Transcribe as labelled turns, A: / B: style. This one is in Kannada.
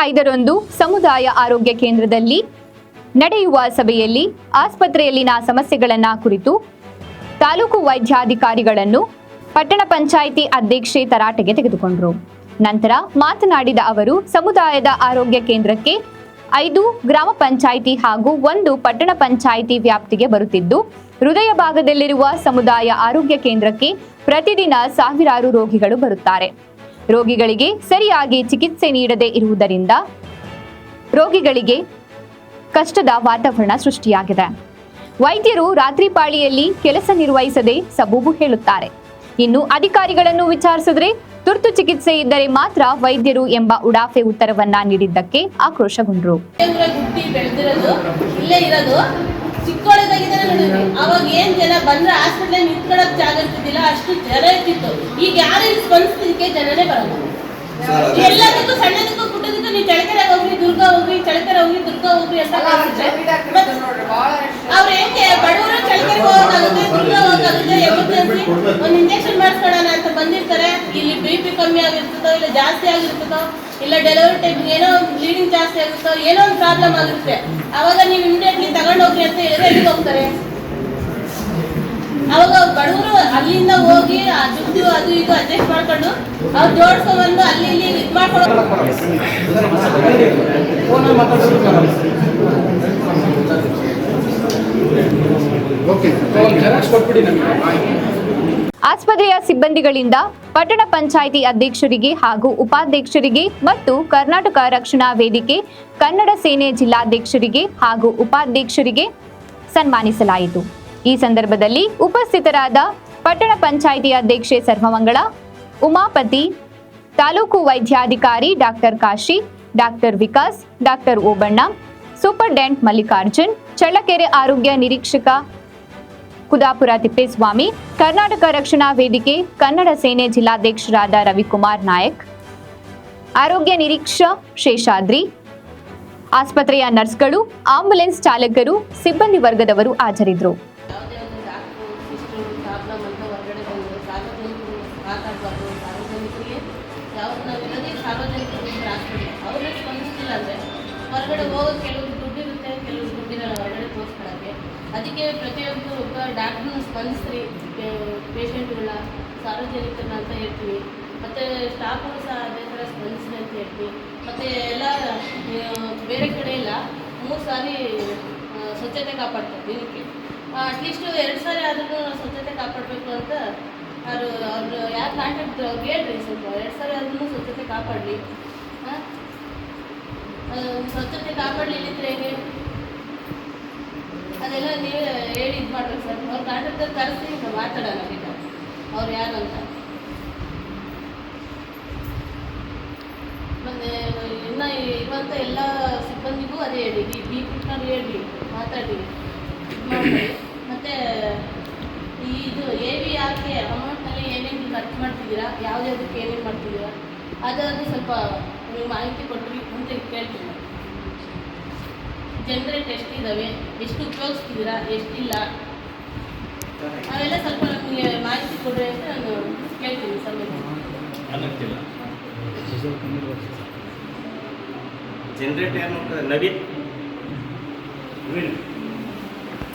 A: ಐದರಂದು ಸಮುದಾಯ ಆರೋಗ್ಯ ಕೇಂದ್ರದಲ್ಲಿ ನಡೆಯುವ ಸಭೆಯಲ್ಲಿ ಆಸ್ಪತ್ರೆಯಲ್ಲಿನ ಸಮಸ್ಯೆಗಳನ್ನ ಕುರಿತು ತಾಲೂಕು ವೈದ್ಯಾಧಿಕಾರಿಗಳನ್ನು ಪಟ್ಟಣ ಪಂಚಾಯಿತಿ ಅಧ್ಯಕ್ಷೆ ತರಾಟೆಗೆ ತೆಗೆದುಕೊಂಡರು. ನಂತರ ಮಾತನಾಡಿದ ಅವರು, ಸಮುದಾಯದ ಆರೋಗ್ಯ ಕೇಂದ್ರಕ್ಕೆ ಐದು ಗ್ರಾಮ ಪಂಚಾಯಿತಿ ಹಾಗೂ ಒಂದು ಪಟ್ಟಣ ಪಂಚಾಯಿತಿ ವ್ಯಾಪ್ತಿಗೆ ಬರುತ್ತಿದ್ದು, ಹೃದಯ ಭಾಗದಲ್ಲಿರುವ ಸಮುದಾಯ ಆರೋಗ್ಯ ಕೇಂದ್ರಕ್ಕೆ ಪ್ರತಿದಿನ ಸಾವಿರಾರು ರೋಗಿಗಳು ಬರುತ್ತಾರೆ. ರೋಗಿಗಳಿಗೆ ಸರಿಯಾಗಿ ಚಿಕಿತ್ಸೆ ನೀಡದೇ ಇರುವುದರಿಂದ ರೋಗಿಗಳಿಗೆ ಕಷ್ಟದ ವಾತಾವರಣ ಸೃಷ್ಟಿಯಾಗಿದೆ. ವೈದ್ಯರು ರಾತ್ರಿ ಪಾಳಿಯಲ್ಲಿ ಕೆಲಸ ನಿರ್ವಹಿಸದೆ ಸಬೂಬು ಹೇಳುತ್ತಾರೆ. ಇನ್ನು ಅಧಿಕಾರಿಗಳನ್ನು ವಿಚಾರಿಸಿದ್ರೆ ತುರ್ತು ಚಿಕಿತ್ಸೆ ಇದ್ದರೆ ಮಾತ್ರ ವೈದ್ಯರು ಎಂಬ ಉಡಾಫೆ ಉತ್ತರವನ್ನ ನೀಡಿದ್ದಕ್ಕೆ ಆಕ್ರೋಶಗೊಂಡರು.
B: ಚಿಕ್ಕವಳಿದಾಗಿದ್ದಾರೆ ನೋಡಿದ್ವಿ ಅವಾಗ ಏನ್ ಜನ ಬಂದ್ರೆ ಹಾಸ್ಪಿಟ್ಲ್ ನಿಂತ್ಕೊಳ್ಳೋಕೆ ಜಾಗ ಇರ್ತಿದ್ದಿಲ್ಲ ಅಷ್ಟು ಜನ ಇರ್ತಿತ್ತು. ಈಗ ಯಾರು ಇಲ್ಲಿ ಸ್ಪಂದಿಸ್ತಿದ್ದಕ್ಕೆ ಜನನೇ ಬರಲ್ಲ. ಎಲ್ಲದಕ್ಕೂ ಸಣ್ಣದಕ್ಕೂ ಪುಟ್ಟದಕ್ಕೂ ನೀವು ಚಳಕೆರೆ ಹೋಗ್ರಿ ದುರ್ಗ ಹೋಗ್ರಿ ಚಳಕೆರೆ ಹೋಗ್ರಿ ದುರ್ಗ ಹೋಗ್ರಿ ಅಂತ ಅವ್ರು ಹೆಂಗೆ ಬಡವರು ಚಳಕೆರೆ ಹೋಗೋಕ್ಕಾಗುತ್ತೆ ದುರ್ಗ ಹೋಗೋಕ್ಕಾಗುತ್ತೆ ಎಮರ್ಜೆನ್ಸಿ ಒಂದು ಇಂಜೆಕ್ಷನ್ ಮಾಡಿಸ್ಕೊಳ್ಳೋಣ ಅಂತ ಬಂದಿರ್ತಾರೆ ಇಲ್ಲಿ ಬಿ ಪಿ ಕಮ್ಮಿ ಆಗಿರ್ತದೋ ಇಲ್ಲ ಜಾಸ್ತಿ ಆಗಿರ್ತದೋ ಇಲ್ಲ ಡೆಲಿವರಿ ಟೈಮ್ ಏನೋ ಬ್ಲೀಡಿಂಗ್ ಜಾಸ್ತಿ ಆಗುತ್ತೋ ಏನೋ ಒಂದು ಪ್ರಾಬ್ಲಮ್ ಆಗುತ್ತೆ ಅವಾಗ ನೀವು ಇಮಿಡಿಯೇಟ್ಲಿ ತಗೊಂಡು ಹೋಗ್ರಿ ಅಂತ ಹೇಳಿದ್ರೆ ಎಲ್ಲಿಗೆ ಹೋಗ್ತಾರೆ? ಅವಾಗ ಬಡವರು ಅಲ್ಲಿಂದ ಹೋಗಿ ಆ ದುಡ್ಡು ಅದು ಇದು ಅಡ್ಜಸ್ಟ್ ಮಾಡ್ಕೊಂಡು ಅವ್ರು ಜೋಡ್ಕೊಂಡು ಅಲ್ಲಿ ಇಲ್ಲಿ ಇದು ಮಾಡ್ಕೊಂಡು
A: ಆಸ್ಪತ್ರೆಯ ಸಿಬ್ಬಂದಿಗಳಿಂದ ಪಟ್ಟಣ ಪಂಚಾಯಿತಿ ಅಧ್ಯಕ್ಷರಿಗೆ ಹಾಗೂ ಉಪಾಧ್ಯಕ್ಷರಿಗೆ ಮತ್ತು ಕರ್ನಾಟಕ ರಕ್ಷಣಾ ವೇದಿಕೆ, ಕನ್ನಡ ಸೇನೆ ಜಿಲ್ಲಾಧ್ಯಕ್ಷರಿಗೆ ಹಾಗೂ ಉಪಾಧ್ಯಕ್ಷರಿಗೆ ಸನ್ಮಾನಿಸಲಾಯಿತು. ಈ ಸಂದರ್ಭದಲ್ಲಿ ಉಪಸ್ಥಿತರಾದ ಪಟ್ಟಣ ಪಂಚಾಯಿತಿ ಅಧ್ಯಕ್ಷೆ ಸರ್ವಮಂಗಳ, ಉಮಾಪತಿ, ತಾಲೂಕು ವೈದ್ಯಾಧಿಕಾರಿ doctor Kashi, doctor Vikas, doctor Obanna, superintendent Mallikarjun, Challakere ಆರೋಗ್ಯ ನಿರೀಕ್ಷಕ ಕುದಾಪುರ ತಿಪ್ಪೇಸ್ವಾಮಿ, ಕರ್ನಾಟಕ ರಕ್ಷಣಾ ವೇದಿಕೆ, ಕನ್ನಡ ಸೇನೆ ಜಿಲ್ಲಾಧ್ಯಕ್ಷರಾದ ರವಿಕುಮಾರ್ ನಾಯಕ್, ಆರೋಗ್ಯ ನಿರೀಕ್ಷಾ ಶೇಷಾದ್ರಿ, ಆಸ್ಪತ್ರೆಯ ನರ್ಸ್ಗಳು, ಆಂಬುಲೆನ್ಸ್ ಚಾಲಕರು, ಸಿಬ್ಬಂದಿ ವರ್ಗದವರು ಹಾಜರಿದ್ದರು.
B: ಹೊರಗಡೆ ಹೋಗೋದು ಕೆಲವ್ರಿಗೆ ದುಡ್ಡಿರುತ್ತೆ ಕೆಲವ್ರಿಗೆ ದುಡ್ಡಿರಲ್ಲ ಹೊರಗಡೆ ಅದಕ್ಕೆ ಪ್ರತಿಯೊಬ್ಬರು ಒಬ್ಬ ಡಾಕ್ಟ್ರನ್ನ ಸ್ಪಂದಿಸ್ರಿ ಪೇಷಂಟ್ಗಳನ್ನ ಸಾರ್ವಜನಿಕರನ್ನ ಅಂತ ಹೇಳ್ತೀವಿ. ಮತ್ತು ಸ್ಟಾಫ್ಗಳು ಸಹ ಅದೇ ಥರ ಸ್ಪಂದಿಸ್ರಿ ಅಂತ ಹೇಳ್ತೀವಿ. ಮತ್ತು ಎಲ್ಲ ಬೇರೆ ಕಡೆ ಎಲ್ಲ ಮೂರು ಸಾರಿ ಸ್ವಚ್ಛತೆ ಕಾಪಾಡ್ತೀವಿ ದಿನಕ್ಕೆ. ಅಟ್ಲೀಸ್ಟು ಎರಡು ಸಾರಿ ಆದ್ರೂ ಸ್ವಚ್ಛತೆ ಕಾಪಾಡಬೇಕು ಅಂತ ಅವರು ಅವರು ಯಾರು ಕಾಂಟ್ಯಾಕ್ಟ್ ಅವ್ರಿಗೆ ಹೇಳ್ರಿ ಸ್ವಲ್ಪ. ಎರಡು ಸಾರಿ ಆದ್ರೂ ಸ್ವಚ್ಛತೆ ಕಾಪಾಡಲಿ. ಸ್ವಚ್ಛತೆ ಕಾಪಾಡಲಿಲ್ಲಿದ್ರೆ ಹೇಗೆ? ಅದೆಲ್ಲ ನೀವೇ ಹೇಳಿ ಇದು ಮಾಡ್ಬೇಕು ಸರ್. ಅವ್ರು ಕಾಂಟ್ರಾಕ್ಟರ್ ಕರೆಸಿ ಮಾತಾಡೋಣ ಈಗ. ಅವ್ರು ಯಾರು ಅಂತ? ಮತ್ತೆ ಇನ್ನು ಇರುವಂಥ ಎಲ್ಲ ಸಿಬ್ಬಂದಿಗೂ ಅದೇ ಹೇಳಿ. ಬಿ ಕುಟ್ಕೊಂಡು ಹೇಳಿ, ಮಾತಾಡಿ. ಇದು ಮಾಡಿ ಮತ್ತು ಈ ಇದು ಎ ವಿ ಆರ್ಗೆ ಅಮೌಂಟ್ನಲ್ಲಿ ಏನೇನು ಖರ್ಚು ಮಾಡ್ತಿದ್ದೀರಾ? ಯಾವುದ್ಯಾವುದಕ್ಕೆ ಏನೇನು ಮಾಡ್ತಿದ್ದೀರಾ? ಅದಾದರೂ ಸ್ವಲ್ಪ ನೀವು ಮಾಹಿತಿ ಕೊಟ್ರಿ ಅಂತ ಕೇಳ್ತೀನಿ. ಜನರೇಟ್ ಎಷ್ಟಿದ್ದಾವೆ ಎಷ್ಟು ಉಪಯೋಗಿಸ್ತಿದ್ದೀರಾ ಎಷ್ಟಿಲ್ಲ? ಅವೆಲ್ಲ ಸ್ವಲ್ಪ ನಮಗೆ ಮಾಹಿತಿ ಕೊಡ್ರಿ ಅಂತ ನಾನು ಕೇಳ್ತೀನಿ ಸರ್
C: ಜನರೇಟ್ ಏನು ನವೀನ್.